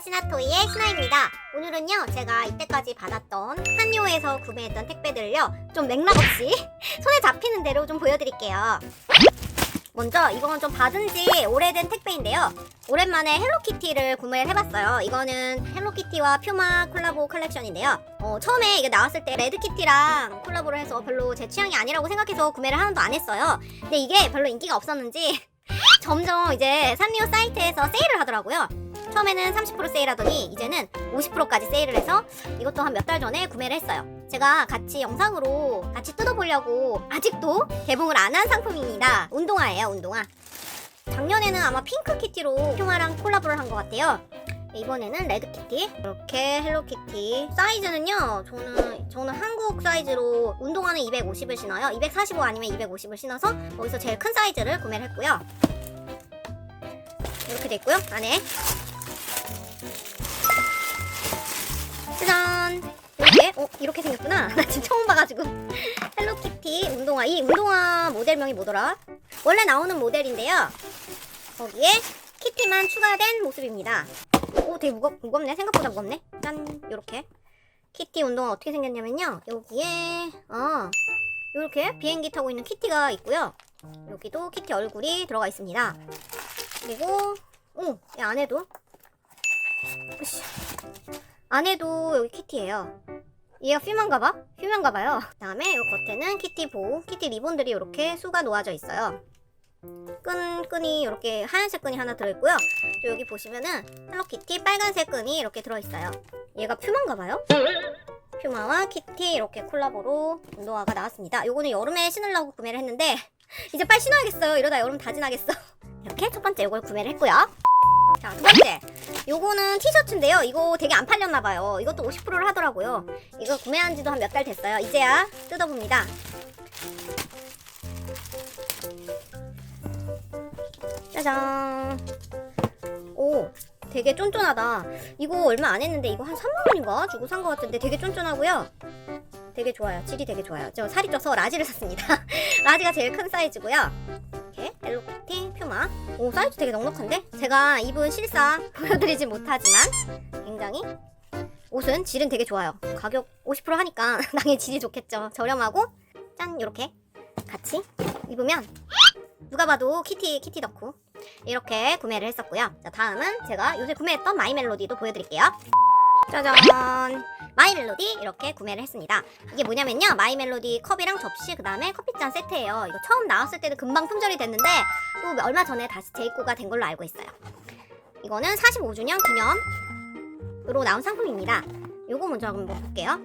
시나토이의 신화입니다. 오늘은요, 제가 이때까지 받았던 한요에서 구매했던 택배들을요, 좀 맥락 없이 손에 잡히는 대로 좀 보여드릴게요. 먼저 이건 좀 받은 지 오래된 택배인데요. 오랜만에 헬로키티를 구매를 해봤어요. 이거는 헬로키티와 퓨마 콜라보 컬렉션인데요. 어, 처음에 이게 나왔을 때 레드키티랑 콜라보를 해서 별로 제 취향이 아니라고 생각해서 구매를 하나도 안 했어요. 근데 이게 별로 인기가 없었는지 점점 이제 산리오 사이트에서 세일을 하더라고요. 처음에는 30% 세일하더니 이제는 50%까지 세일을 해서 이것도 한 몇 달 전에 구매를 했어요. 제가 같이 영상으로 같이 뜯어보려고 아직도 개봉을 안 한 상품입니다. 운동화예요, 운동화. 작년에는 아마 핑크 키티로 흉화랑 콜라보를 한 것 같아요. 이번에는 레드 키티 이렇게 헬로 키티 사이즈는요 저는 저는 한국 사이즈로 운동화는 250을 신어요 245 아니면 250을 신어서 거기서 제일 큰 사이즈를 구매를 했고요 이렇게 돼 있고요 안에 이렇게 어 생겼구나. 나 지금 처음 봐가지고. 헬로키티 운동화. 이 운동화 모델명이 뭐더라? 원래 나오는 모델인데요. 거기에 키티만 추가된 모습입니다. 오 되게 무겁, 무겁네. 생각보다 무겁네. 짠. 요렇게. 키티 운동화 어떻게 생겼냐면요. 여기에 아 요렇게 비행기 타고 있는 키티가 있고요. 여기도 키티 얼굴이 들어가 있습니다. 그리고 오, 이 안에도. 으쌰. 안에도 여기 키티예요. 얘가 퓨만가봐? 퓨만가봐요. 그다음에 이 겉에는 키티 보호, 키티 리본들이 이렇게 수가 놓아져 있어요. 끈 끈이 이렇게 하얀색 끈이 하나 들어있고요. 또 여기 보시면은 헬로키티 빨간색 끈이 이렇게 들어있어요. 얘가 퓨만가봐요? 퓨마와 키티 이렇게 콜라보로 운동화가 나왔습니다. 요거는 여름에 신으려고 구매를 했는데 이제 빨리 신어야겠어요. 이러다 여름 다 지나겠어. 이렇게 첫 번째 요걸 구매를 했고요. 자, 두 번째. 요거는 티셔츠인데요. 이거 되게 안 팔렸나봐요. 이것도 50%를 하더라고요. 이거 구매한 지도 한 몇 달 됐어요. 이제야 뜯어봅니다. 짜잔. 오, 되게 쫀쫀하다. 이거 얼마 안 했는데 이거 한 3만원인가? 주고 산 것 같은데 되게 쫀쫀하고요. 되게 좋아요. 질이 되게 좋아요. 저 살이 쪄서 라지를 샀습니다. 라지가 제일 큰 사이즈고요. 이렇게 헬로키티 퓨마. 오 사이즈 되게 넉넉한데? 제가 입은 실사 보여드리진 못하지만 굉장히 옷은 질은 되게 좋아요. 가격 50% 하니까 당연히 질이 좋겠죠. 저렴하고 짠 이렇게 같이 입으면 누가 봐도 키티 키티 덕후 이렇게 구매를 했었고요. 자 다음은 제가 요새 구매했던 마이 멜로디도 보여드릴게요. 짜잔 마이 멜로디 이렇게 구매를 했습니다. 이게 뭐냐면요 마이 멜로디 컵이랑 접시 그 다음에 커피잔 세트예요. 이거 처음 나왔을 때는 금방 품절이 됐는데 또 얼마 전에 다시 재입고가 된 걸로 알고 있어요. 이거는 45주년 기념으로 나온 상품입니다. 요거 먼저 한번 볼게요.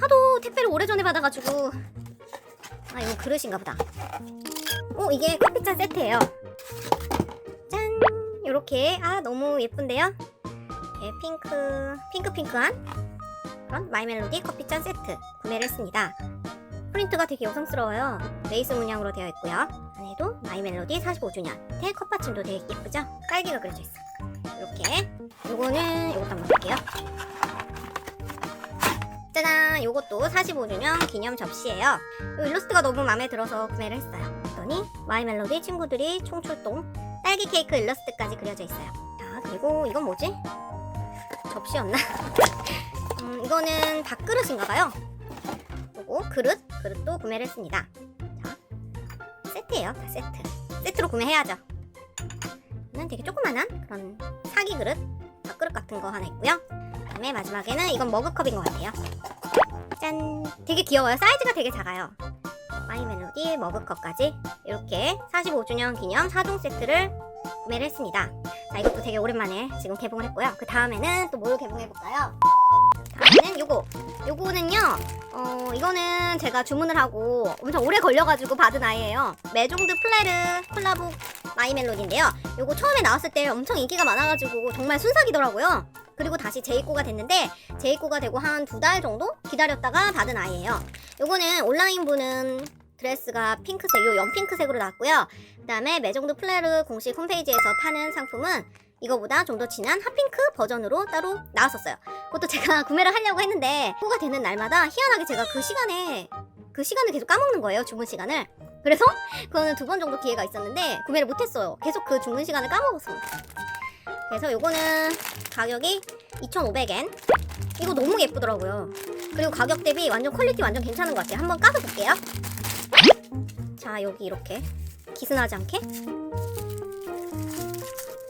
하도 택배를 오래전에 받아가지고 아 이거 그릇인가 보다. 오 이게 커피잔 세트예요. 짠 요렇게 아 너무 예쁜데요? 이렇게 핑크 핑크 핑크한 그런 마이멜로디 커피잔 세트 구매를 했습니다. 프린트가 되게 여성스러워요. 레이스 문양으로 되어 있고요. 안에도 마이멜로디 45주년. 밑에 컵받침도 되게 예쁘죠? 딸기가 그려져 있어. 이렇게. 요거는 요것도 한번 볼게요. 짜잔! 요것도 45주년 기념 접시예요. 요 일러스트가 너무 마음에 들어서 구매를 했어요. 그랬더니 마이멜로디 친구들이 총출동 딸기 케이크 일러스트까지 그려져 있어요. 자, 그리고 이건 뭐지? 접시였나? 음, 이거는 밥그릇인가봐요. 요거 그릇, 그릇도 구매를 했습니다. 자, 세트예요, 다 세트. 세트로 구매해야죠. 는 되게 조그만한 그런 사기 그릇, 밥그릇 같은 거 하나 있고요. 그다음에 마지막에는 이건 머그컵인 것 같아요. 짠, 되게 귀여워요. 사이즈가 되게 작아요. 마이 멜로디 머그컵까지 이렇게 45주년 기념 4종 세트를 구매를 했습니다. 자, 이것도 되게 오랜만에 지금 개봉을 했고요. 그 다음에는 또 뭘 개봉해볼까요? 다음에는 요거. 요거는요, 어, 이거는 제가 주문을 하고 엄청 오래 걸려가지고 받은 아이예요. 메종드 플레르 콜라보 마이 멜로디인데요. 요거 처음에 나왔을 때 엄청 인기가 많아가지고 정말 순삭이더라고요. 그리고 다시 재입고가 됐는데 재입고가 되고 한 두 달 정도 기다렸다가 받은 아이예요. 요거는 온라인 분은 드레스가 핑크색, 요 연핑크색으로 나왔고요. 그 다음에 메종드 플레르 공식 홈페이지에서 파는 상품은 이거보다 좀 더 진한 핫핑크 버전으로 따로 나왔었어요. 그것도 제가 구매를 하려고 했는데 후가 되는 날마다 희한하게 제가 그 시간에 그 시간을 계속 까먹는 거예요 주문 시간을 그래서 그거는 두 번 정도 기회가 있었는데 구매를 못했어요 계속 그 주문 시간을 까먹었습니다 그래서 요거는 가격이 2,500엔. 이거 너무 예쁘더라고요. 그리고 가격 대비 완전 퀄리티 완전 괜찮은 것 같아요. 한번 까서 볼게요. 자, 여기 이렇게 기스나지 않게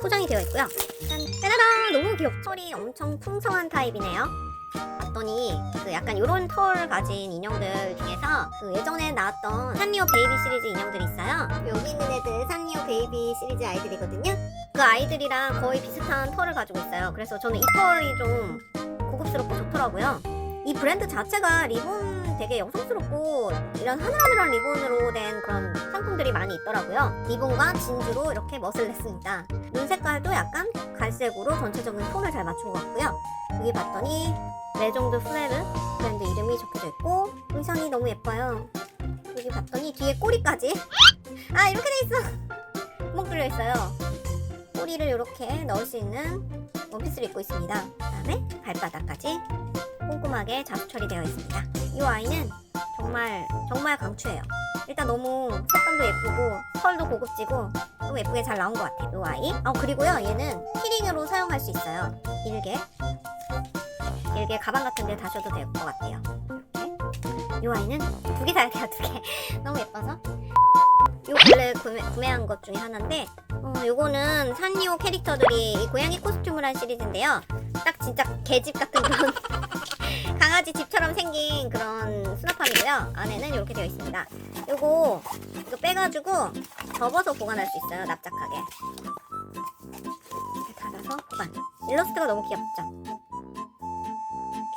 포장이 되어 있고요. 짠, 짜라란! 너무 귀엽죠? 털이 엄청 풍성한 타입이네요. 봤더니 그 약간 요런 털 가진 인형들 중에서 그 예전에 나왔던 산리오 베이비 시리즈 인형들이 있어요. 여기 있는 애들 산리오 베이비 시리즈 아이들이거든요. 그 아이들이랑 거의 비슷한 털을 가지고 있어요. 그래서 저는 이 털이 좀 고급스럽고 좋더라고요. 이 브랜드 자체가 리본 되게 여성스럽고 이런 하늘하늘한 리본으로 된 그런 상품들이 많이 있더라고요. 리본과 진주로 이렇게 멋을 냈습니다. 눈 색깔도 약간 갈색으로 전체적인 톤을 잘 맞춘 것 같고요. 여기 봤더니 레종드 플레르 브랜드 이름이 적혀져 있고 의상이 너무 예뻐요. 여기 봤더니 뒤에 꼬리까지 아 이렇게 돼 있어. 목 뚫려 있어요. 꼬리를 이렇게 넣을 수 있는 원피스를 입고 있습니다. 그다음에 발바닥까지 꼼꼼하게 자수 처리되어 있습니다. 이 아이는 정말 정말 강추해요. 일단 너무 색감도 예쁘고 털도 고급지고 너무 예쁘게 잘 나온 것 같아요. 이 아이. 어 그리고요 얘는 키링으로 사용할 수 있어요. 일개 일개 가방 같은 데 다셔도 될 것 같아요. 이렇게. 이 아이는 두 개 사야 돼요. 두 개. 너무 예뻐서. 요 원래 구매, 구매 한 것 중에 하나인데 어, 요거는 산리오 캐릭터들이 이 고양이 코스튬을 한 시리즈인데요. 딱 진짜 개집 같은 그런 강아지 집처럼 생긴 그런 수납함이고요. 안에는 이렇게 되어 있습니다. 요거 이거 빼가지고 접어서 보관할 수 있어요. 납작하게. 닫아서 보관. 일러스트가 너무 귀엽죠?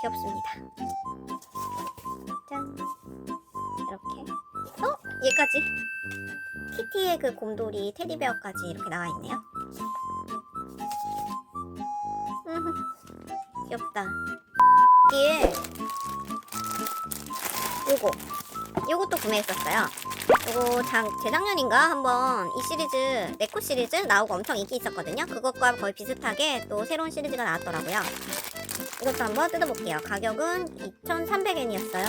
귀엽습니다. 짠. 이렇게. 어? 얘까지. 키티의 그 곰돌이 테디베어까지 이렇게 나와 있네요. 음, 귀엽다. 뒤에 요거 요것도 구매했었어요. 요거 장, 재작년인가 한번 이 시리즈 네코 시리즈 나오고 엄청 인기 있었거든요. 그것과 거의 비슷하게 또 새로운 시리즈가 나왔더라고요. 이것도 한번 뜯어볼게요. 가격은 2,300엔이었어요.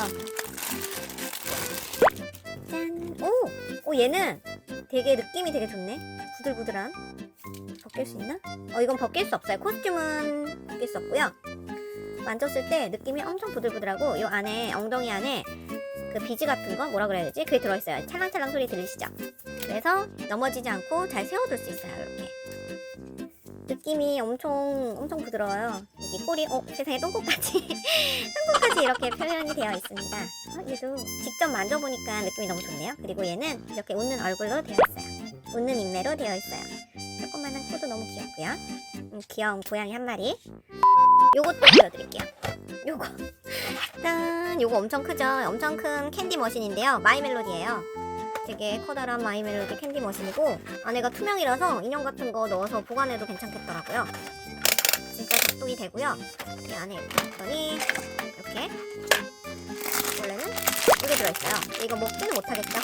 짠. 오! 오 얘는 되게 느낌이 되게 좋네. 부들부들한. 벗길 수 있나? 어 이건 벗길 수 없어요. 코스튬은 벗길 수 없고요. 만졌을 때 느낌이 엄청 부들부들하고 이 안에 엉덩이 안에 그 비즈 같은 거 뭐라 그래야 되지? 그게 들어있어요. 찰랑찰랑 소리 들리시죠? 그래서 넘어지지 않고 잘 세워둘 수 있어요. 이렇게 느낌이 엄청 엄청 부드러워요. 여기 꼬리, 어 세상에 똥꼬까지 똥꼬까지 이렇게 표현이 되어 있습니다. 어, 얘도 직접 만져보니까 느낌이 너무 좋네요. 그리고 얘는 이렇게 웃는 얼굴로 되어 있어요. 웃는 인매로 되어 있어요. 조그만한 코도 너무 귀엽고요. 음, 귀여운 고양이 한 마리. 요것도 보여드릴게요. 요거. 짠! 요거 엄청 크죠? 엄청 큰 캔디 머신인데요. 마이 멜로디예요. 되게 커다란 마이 멜로디 캔디 머신이고 안에가 투명이라서 인형 같은 거 넣어서 보관해도 괜찮겠더라고요. 진짜 작동이 되고요. 이 안에 봤더니 이렇게 이게 들어있어요. 이거 먹지는 못하겠죠?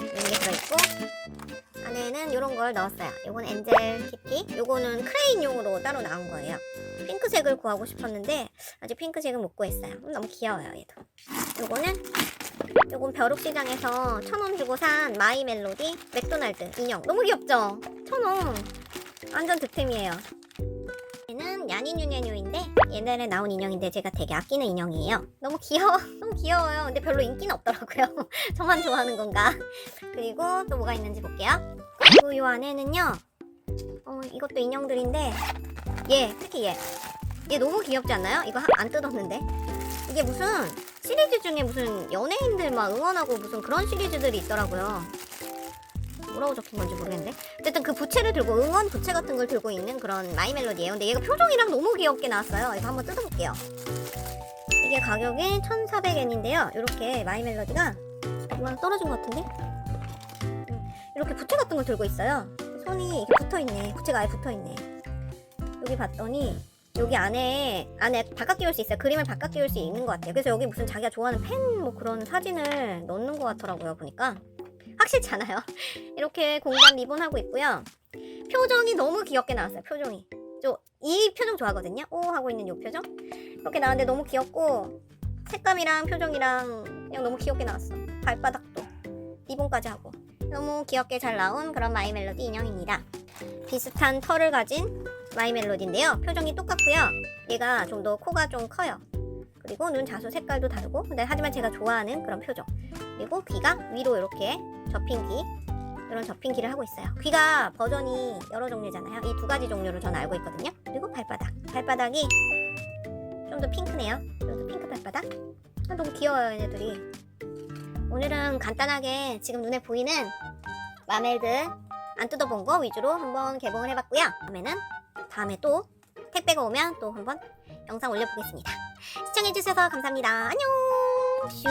이런 게 들어있고 안에는 이런 걸 넣었어요. 요건 엔젤 키티, 요거는 크레인용으로 따로 나온 거예요. 핑크색을 구하고 싶었는데 아직 핑크색은 못 구했어요. 음, 너무 귀여워요, 얘도. 요거는 요건 벼룩시장에서 천 원 주고 산 마이 멜로디 맥도날드 인형. 너무 귀엽죠? 천 원. 완전 득템이에요. 얘는 야니뉴냐뉴인데 옛날에 나온 인형인데 제가 되게 아끼는 인형이에요. 너무 귀여워. 너무 귀여워요. 근데 별로 인기는 없더라고요. 저만 좋아하는 건가? 그리고 또 뭐가 있는지 볼게요. 그리고 이 안에는요. 어, 이것도 인형들인데 얘 특히 얘. 얘 너무 귀엽지 않나요? 이거 하- 안 뜯었는데. 이게 무슨 시리즈 중에 무슨 연예인들 막 응원하고 무슨 그런 시리즈들이 있더라고요. 뭐라고 적힌 건지 모르겠는데. 어쨌든 그 부채를 들고 응원 부채 같은 걸 들고 있는 그런 마이 멜로디예요. 근데 얘가 표정이랑 너무 귀엽게 나왔어요. 이거 한번 뜯어볼게요. 이게 가격이 1,400엔인데요. 이렇게 마이 멜로디가 뭐가 떨어진 것 같은데? 음, 이렇게 부채 같은 걸 들고 있어요. 손이 이렇게 붙어 있네. 부채가 아예 붙어 있네. 여기 봤더니 여기 안에 안에 바깥 끼울 수 있어요. 그림을 바깥 끼울 수 있는 것 같아요. 그래서 여기 무슨 자기가 좋아하는 펜 뭐 그런 사진을 넣는 것 같더라고요. 보니까 확실치 않아요. 이렇게 공간 리본 하고 있고요. 표정이 너무 귀엽게 나왔어요. 표정이. 저 이 표정 좋아하거든요. 오 하고 있는 이 표정. 이렇게 나왔는데 너무 귀엽고 색감이랑 표정이랑 그냥 너무 귀엽게 나왔어. 발바닥도 리본까지 하고 너무 귀엽게 잘 나온 그런 마이 멜로디 인형입니다. 비슷한 털을 가진 마이 멜로디인데요. 표정이 똑같고요. 얘가 좀 더 코가 좀 커요. 그리고 눈 자수 색깔도 다르고 근데 하지만 제가 좋아하는 그런 표정. 그리고 귀가 위로 이렇게 접힌 귀 이런 접힌 귀를 하고 있어요. 귀가 버전이 여러 종류잖아요. 이 두 가지 종류로 저는 알고 있거든요. 그리고 발바닥. 발바닥이 좀 더 핑크네요. 좀 더 핑크 발바닥. 아, 너무 귀여워요, 얘네들이. 오늘은 간단하게 지금 눈에 보이는 마멜드 안 뜯어본 거 위주로 한번 개봉을 해봤고요. 다음에는 다음에 또 택배가 오면 또 한번 영상 올려보겠습니다. 시청해주셔서 감사합니다. 안녕! 슈!